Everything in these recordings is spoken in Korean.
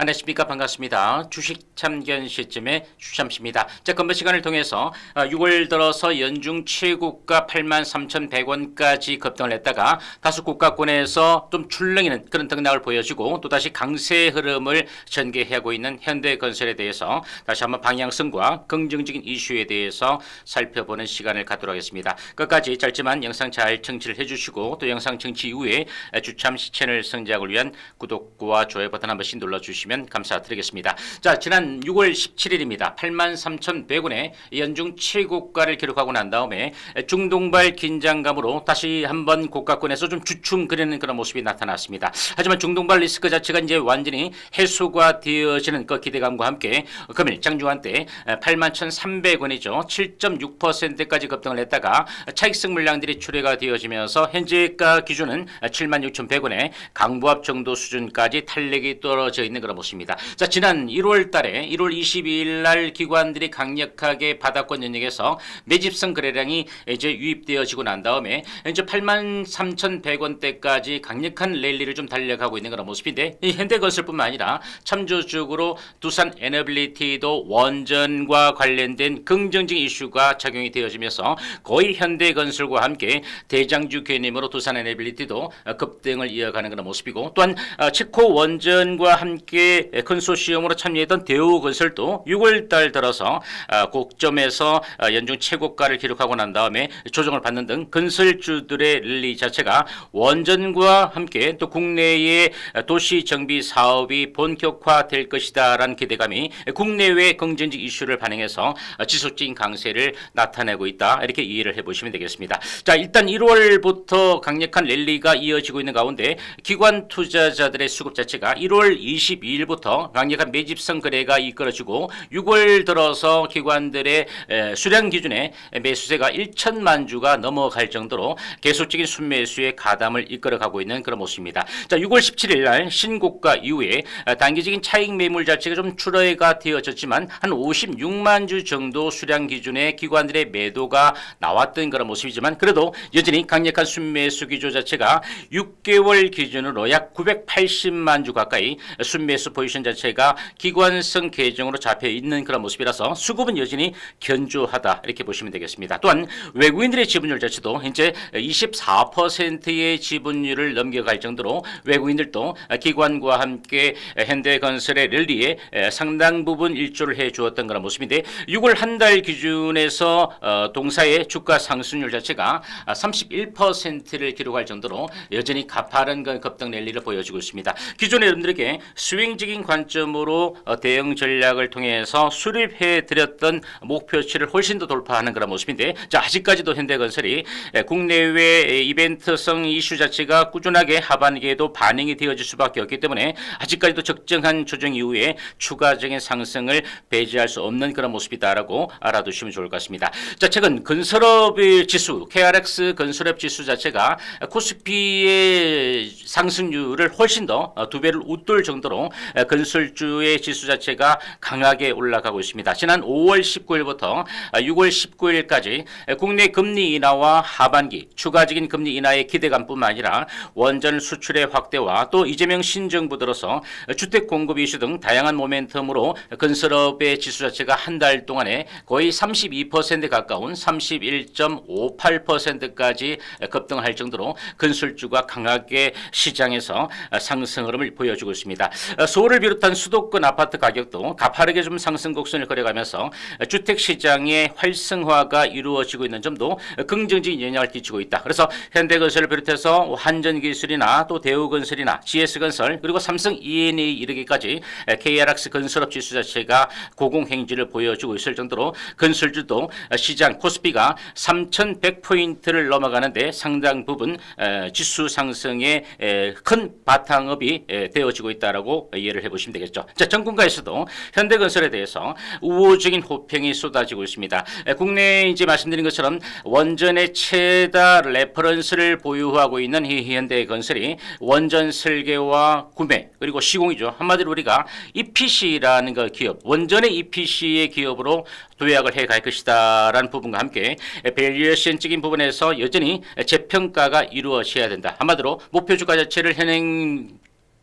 안녕하십니까 반갑습니다. 주식 참견 시점의 주참씨입니다. 자 건배 시간을 통해서 6월 들어서 연중 최고가 83,100원까지 급등을 했다가 다수 국가권에서 좀 출렁이는 그런 등락을 보여주고 또다시 강세 흐름을 전개하고 있는 현대건설에 대해서 다시 한번 방향성과 긍정적인 이슈에 대해서 살펴보는 시간을 갖도록 하겠습니다. 끝까지 짧지만 영상 잘 청취를 해주시고 또 영상 청취 이후에 주참시 채널 성장을 위한 구독과 좋아요 버튼 한 번씩 눌러주시면 감사드리겠습니다. 자, 지난 6월 17일입니다. 83,100원에 연중 최고가를 기록하고 난 다음에 중동발 긴장감으로 다시 한번 고가권에서 좀 주춤거리는 그런 모습이 나타났습니다. 하지만 중동발 리스크 자체가 이제 완전히 해소가 되어지는 그 기대감과 함께 금일 장중한 때 81,300원이죠. 7.6%까지 급등을 했다가 차익성 물량들이 출회가 되어지면서 현재가 기준은 76,100원에 강보합 정도 수준까지 탄력이 떨어져 있는 그런 모습입니다. 자, 지난 1월 달에 1월 22일 날 기관들이 강력하게 바닥권 연역에서 매집성 거래량이 이제 유입되어지고 난 다음에 이제 83,100원대까지 강력한 랠리를 좀 달려가고 있는 그런 모습인데 이 현대건설뿐만 아니라 참조적으로 두산 에너빌리티도 원전과 관련된 긍정적인 이슈가 작용이 되어지면서 거의 현대건설과 함께 대장주 개념으로 두산 에너빌리티도 급등을 이어가는 그런 모습이고 또한 어, 체코 원전과 함께 컨소시엄으로 참여했던 대우건설도 6월달 들어서 어, 고점에서 어, 연중 최고가를 기록하고 난 다음에 조정을 받는 등 건설주들의 랠리 자체가 원전과 함께 또 국내의 도시 정비 사업이 본격화될 것이다라는 기대감이 국내외 긍정적 이슈를 반영해서 지속적인 강세를 나타내고 있다 이렇게 이해를 해보시면 되겠습니다. 자 일단 1월부터 강력한 랠리가 이어지고 있는 가운데 기관 투자자들의 수급 자체가 1월 22일 부터 강력한 매집성 거래가 이끌어지고 6월 들어서 기관들의 에, 수량 기준에 매수세가 1천만 주가 넘어갈 정도로 계속적인 순매수의 가담을 이끌어가고 있는 그런 모습입니다. 자, 6월 17일 날 신고가 이후에 어, 단기적인 차익 매물 자체가 좀 출하가 되어졌지만 한 56만 주 정도 수량 기준의 기관들의 매도가 나왔던 그런 모습이지만 그래도 여전히 강력한 순매수 기조 자체가 6개월 기준으로 약 980만 주 가까이 순매수 포지션 자체가 기관성 계정으로 잡혀 있는 그런 모습이라서 수급은 여전히 견조하다 이렇게 보시면 되겠습니다. 또한 외국인들의 지분율 자체도 현재 24%의 지분율을 넘겨갈 정도로 외국인들도 기관과 함께 현대건설의 랠리에 상당 부분 일조를 해 주었던 그런 모습인데 6월 한 달 기준에서 어, 동사의 주가 상승률 자체가 31%를 기록할 정도로 여전히 가파른 그 급등 랠리를 보여주고 있습니다. 기존의 여러분들에게 스윙 적인 관점으로 어, 대응 전략을 통해서 수립해 드렸던 목표치를 훨씬 더 돌파하는 그런 모습인데 자 아직까지도 현대건설이 에, 국내외 이벤트성 이슈 자체가 꾸준하게 하반기에도 반영이 되어질 수밖에 없기 때문에 아직까지도 적정한 조정 이후에 추가적인 상승을 배제할 수 없는 그런 모습이다라고 알아두시면 좋을 것 같습니다. 자 최근 건설업의 지수 KRX 건설업 지수 자체가 코스피의 상승률을 훨씬 더 두 배를 웃돌 정도로 건설주의 지수 자체가 강하게 올라가고 있습니다. 지난 5월 19일부터 6월 19일까지 국내 금리 인하와 하반기 추가적인 금리 인하의 기대감뿐만 아니라 원전 수출의 확대와 또 이재명 신정부 들어서 주택 공급 이슈 등 다양한 모멘텀으로 건설업의 지수 자체가 한 달 동안에 거의 32% 가까운 31.58%까지 급등할 정도로 건설주가 강하게 시장에서 상승 흐름을 보여주고 있습니다. 서울을 비롯한 수도권 아파트 가격도 가파르게 좀 상승 곡선을 그려가면서 주택 시장의 활성화가 이루어지고 있는 점도 긍정적인 영향을 끼치고 있다. 그래서 현대건설을 비롯해서 한전기술이나 또 대우건설이나 GS건설 그리고 삼성 E&A 이르기까지 KRX 건설업 지수 자체가 고공행진을 보여주고 있을 정도로 건설주도 시장 코스피가 3,100포인트를 넘어가는데 상당 부분 에, 지수 상승에 에, 큰 바탕업이 에, 되어지고 있다라고 이해를 해보시면 되겠죠. 자, 정군가에서도 현대건설에 대해서 우호적인 호평이 쏟아지고 있습니다. 에, 국내에 이제 말씀드린 것처럼 원전의 최다 레퍼런스를 보유하고 있는 이 현대건설이 원전 설계와 구매 그리고 시공이죠. 한마디로 우리가 EPC라는 그 기업, 원전의 EPC의 기업으로 도약을 해 갈 것이다라는 부분과 함께 밸류에이션적인 부분에서 여전히 재평가가 이루어져야 된다. 한마디로 목표 주가 자체를 현행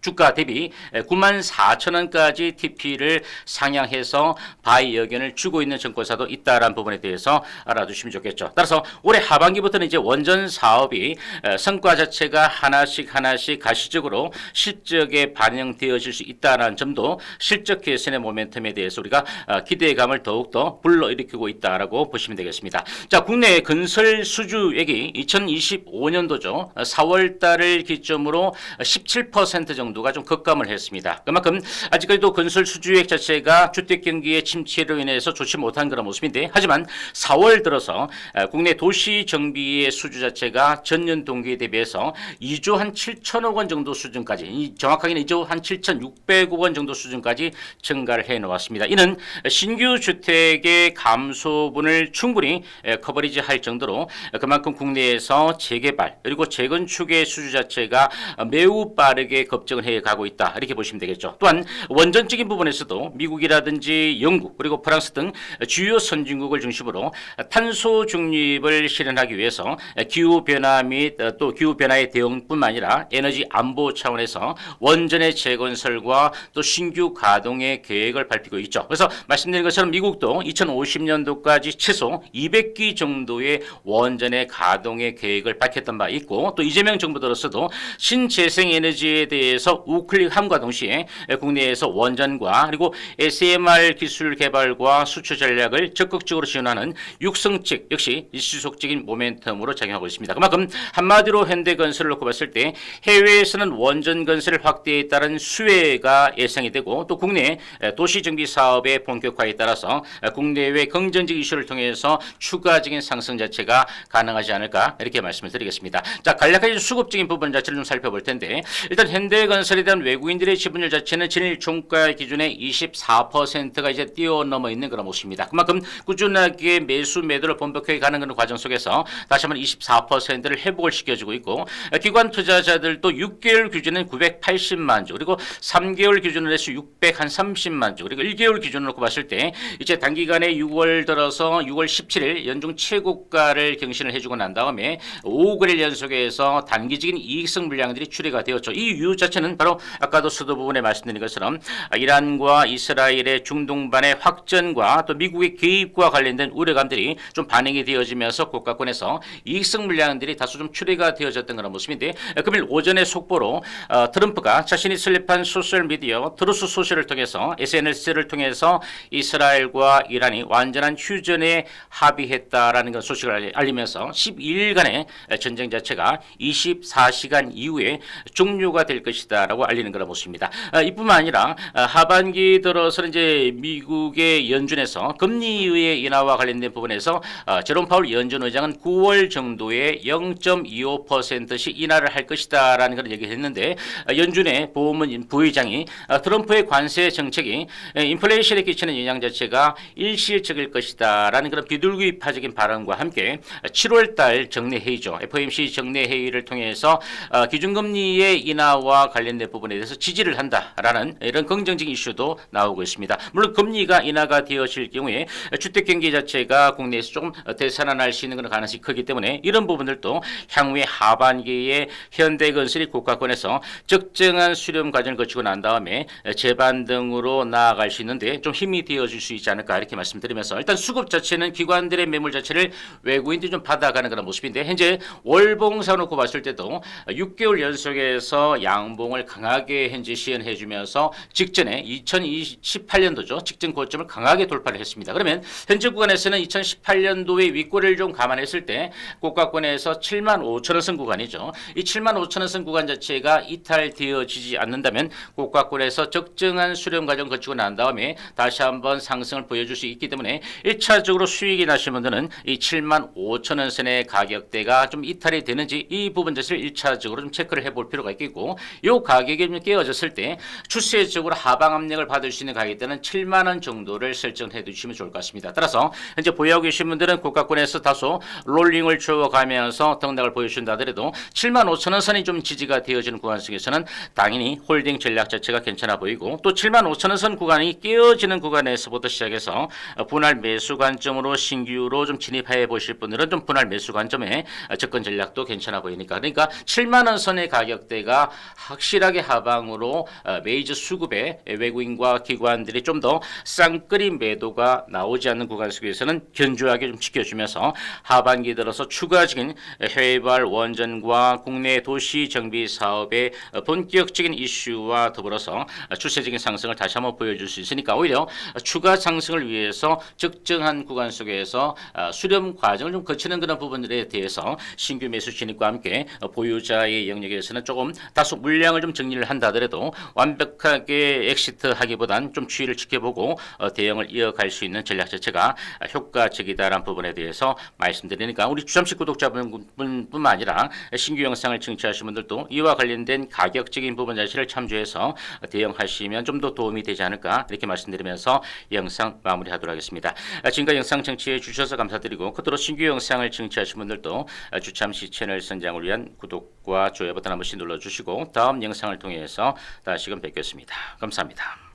주가 대비 9만 4천 원까지 TP를 상향해서 바이 여견을 주고 있는 증권사도 있다라는 부분에 대해서 알아두시면 좋겠죠. 따라서 올해 하반기부터는 이제 원전 사업이 에, 성과 자체가 하나씩 하나씩 가시적으로 실적에 반영되어질 수 있다는 점도 실적 개선의 모멘텀에 대해서 우리가 어, 기대감을 더욱더 불러일으키고 있다라고 보시면 되겠습니다. 자, 국내 건설 수주액이 2025년도죠. 4월 달을 기점으로 17% 정도 가 좀 급감을 했습니다. 그만큼 아직까지도 건설 수주액 자체가 주택 경기의 침체로 인해서 좋지 못한 그런 모습인데 하지만 4월 들어서 어, 국내 도시 정비의 수주 자체가 전년 동기에 대비해서 2조 한 7천억 원 정도 수준까지 이 정확하게는 2조 한 7,600억 원 정도 수준까지 증가를 해 놓았습니다. 이는 신규 주택의 감소분을 충분히 에, 커버리지 할 정도로 그만큼 국내에서 재개발 그리고 재건축의 수주 자체가 매우 빠르게 급증을 해 가고 있다 이렇게 보시면 되겠죠. 또한 원전적인 부분에서도 미국이라든지 영국 그리고 프랑스 등 주요 선진국을 중심으로 탄소 중립을 실현하기 위해서 기후 변화 및 또 기후 변화의 대응뿐만 아니라 에너지 안보 차원에서 원전의 재건설과 또 신규 가동의 계획을 밝히고 있죠. 그래서 말씀드린 것처럼 미국도 2050년도까지 최소 200기 정도의 원전의 가동의 계획을 밝혔던 바 있고 또 이재명 정부 들어서도 신재생 에너지에 대해서 우클릭함과 동시에 국내에서 원전과 그리고 SMR 기술 개발과 수출 전략을 적극적으로 지원하는 육성책 역시 일시속적인 모멘텀으로 작용하고 있습니다. 그만큼 한마디로 현대건설을 놓고 봤을 때 해외에서는 원전 건설 확대에 따른 수혜가 예상이 되고 또 국내 도시 정비 사업의 본격화에 따라서 국내외 긍정적 이슈를 통해서 추가적인 상승 자체가 가능하지 않을까 이렇게 말씀을 드리겠습니다. 자 간략하게 수급적인 부분 자체를 좀 살펴볼 텐데 일단 현대건 설에 대한 외국인들의 지분율 자체는 진일 종가 기준의 24%가 이제 뛰어넘어 있는 그런 모습입니다. 그만큼 꾸준하게 매수 매도를 본격화해 가는 그런 과정 속에서 다시 한번 24%를 회복을 시켜주고 있고 기관 투자자들도 6개월 기준은 980만 주 그리고 3개월 기준으로 해서 630만 주 그리고 1개월 기준으로 봤을 때 이제 단기간에 6월 들어서 6월 17일 연중 최고가를 경신을 해주고 난 다음에 5개월 연속해서 단기적인 이익성 물량들이 출회가 되었죠. 이 이유 자체는 바로 아까도 서두 부분에 말씀드린 것처럼 이란과 이스라엘의 중동반의 확전과 또 미국의 개입과 관련된 우려감들이 좀 반영이 되어지면서 국가권에서 이익성 물량들이 다소 좀 출회가 되어졌던 그런 모습인데 금일 오전에 속보로 어, 트럼프가 자신이 설립한 소셜 미디어 트루스 소셜을 통해서 SNS를 통해서 이스라엘과 이란이 완전한 휴전에 합의했다라는 그 소식을 알리- 알리면서 12일간의 전쟁 자체가 24시간 이후에 종료가 될 것이다 라고 알리는 그런 모습입니다. 아, 이뿐만 아니라 아, 하반기 들어서는 이제 미국의 연준에서 금리의 인하와 관련된 부분에서 아, 제롬 파울 연준 의장은 9월 정도에 0.25%씩 인하를 할 것이다라는 그런 얘기를 했는데 아, 연준의 보험은 부의장이 아, 트럼프의 관세 정책이 에, 인플레이션에 끼치는 영향 자체가 일시적일 것이다라는 그런 비둘기파적인 발언과 함께 7월 달 정례 회의죠. FOMC 정례 회의를 통해서 어, 기준금리의 인하와 관련 된 부분에 대해서 지지를 한다라는 이런 긍정적인 이슈도 나오고 있습니다. 물론 금리가 인하가 되어질 경우에 주택 경기 자체가 국내에서 조금 되살아날 수 있는 그런 가능성이 크기 때문에 이런 부분들도 향후에 하반기에 현대건설이 국가권에서 적정한 수렴 과정을 거치고 난 다음에 재반등으로 나아갈 수 있는데 좀 힘이 되어줄 수 있지 않을까 이렇게 말씀드리면서 일단 수급 자체는 기관들의 매물 자체를 외국인들이 좀 받아가는 그런 모습인데 현재 월봉 사 놓고 봤을 때도 6개월 연속에서 양봉을 강하게 현재 시연해 주면서 직전에 2018년도죠 직전 고점을 강하게 돌파를 했습니다. 그러면 현재 구간에서는 2018년도의 윗골을 좀 감안했을 때 고가권에서 7만 5천 원 선 구간이죠. 이 7만 5천 원 선 구간 자체가 이탈되어지지 않는다면 고가권에서 적정한 수렴 과정 거치고 난 다음에 다시 한번 상승을 보여줄 수 있기 때문에 1차적으로 수익이 나신 분들은 이 7만 5천 원 선의 가격대가 좀 이탈이 되는지 이 부분 자체를 1차적으로 좀 체크를 해볼 필요가 있겠고 이 가격이 좀 깨어졌을 때 추세적으로 하방 압력을 받을 수 있는 가격대는 7만 원 정도를 설정해 두시면 좋을 것 같습니다. 따라서 현재 보유하고 계신 분들은 고가권에서 다소 롤링을 주어가면서 등락을 보여준다 하더라도 7만 5천 원 선이 좀 지지가 되어지는 구간 속에서는 당연히 홀딩 전략 자체가 괜찮아 보이고 또 7만 5천 원 선 구간이 깨어지는 구간에서부터 시작해서 분할 매수 관점으로 신규로 좀 진입해 보실 분들은 좀 분할 매수 관점에 접근 전략도 괜찮아 보이니까 그러니까 7만 원 선의 가격대가 확실 하게 하방으로 어, 메이저 수급에 외국인과 기관들이 좀 더 쌍끌이 매도가 나오지 않는 구간 속에서는 견조하게 좀 지켜주면서 하반기 들어서 추가적인 해외발 원전과 국내 도시 정비 사업의 어, 본격적인 이슈와 더불어서 추세적인 상승을 다시 한번 보여줄 수 있으니까 오히려 추가 상승을 위해서 적정한 구간 속에서 아, 수렴 과정을 좀 거치는 그런 부분들에 대해서 신규 매수 진입과 함께 어, 보유자의 영역에서는 조금 다소 물량을 좀 정리를 한다 하더라도 완벽하게 엑시트하기보단 좀 추이를 지켜보고 어, 대응을 이어갈 수 있는 전략 자체가 효과적이다라는 부분에 대해서 말씀드리니까 우리 주점식 구독자분뿐만 아니라 신규 영상을 청취하신 분들도 이와 관련된 가격적인 부분 자체를 참조해서 대응하시면 좀 더 도움이 되지 않을까 이렇게 말씀드리면서 영상 마무리하도록 하겠습니다. 아, 지금까지 영상 청취해 주셔서 감사드리고 끝으로 신규 영상을 청취하신 분들도 아, 주참시 채널 선장을 위한 구독과 좋아요 버튼 한 번씩 눌러주시고 다음 영상을 통해서 다시금 뵙겠습니다. 감사합니다.